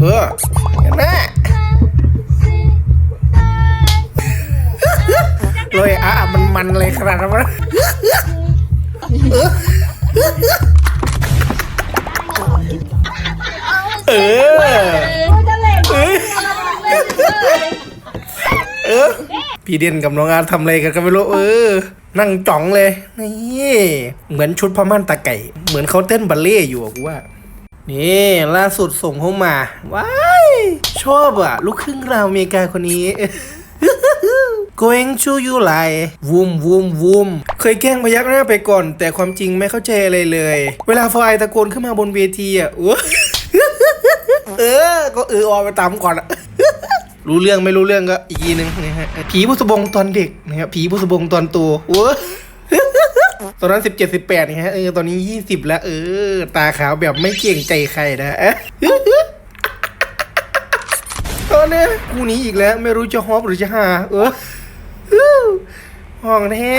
เออเห็นไหมเลยอะมันมันเลยขนาดนั้นวะเออเออเออพี่เด่นกับน้องอาร์ตทำอะไรกันก็ไม่รู้เออ นั่งจ่องเลยนี่เหมือนชุดพ่อม่านตาไก่ เหมือนเขาเต้นบัลเล่ต์อยู่อะกูว่า นี่ล่าสุดส่งเข้ามาว้ายชอบอะ ลูกครึ่งราวอเมริกาคนนี้ going to you ไลวูมวูมวูมเคยแกล้งพยักหน้าไปก่อน แต่ความจริงไม่เข้าใจอะไรเลย เวลาไฟตะโกนขึ้นมาบนเวทีอะเออ ก็เออออไปตามก่อนอะรู้เรื่องไม่รู้เรื่องก็อีกทีนึงนะฮะผีผู้สบงตอนเด็กนะครับผีผู้สบงตอนโตโอ้ ตอนนั้นสิบเจ็ดสิบแปดนะฮะเออตอนนี้ยี่สิบแล้ว เออ ตาขาวแบบไม่เก่งใจใครนะเอ๊ะตอนนี้กูหนี้อีกแล้วไม่รู้จะฮอปหรือจะหา เออห้องแท้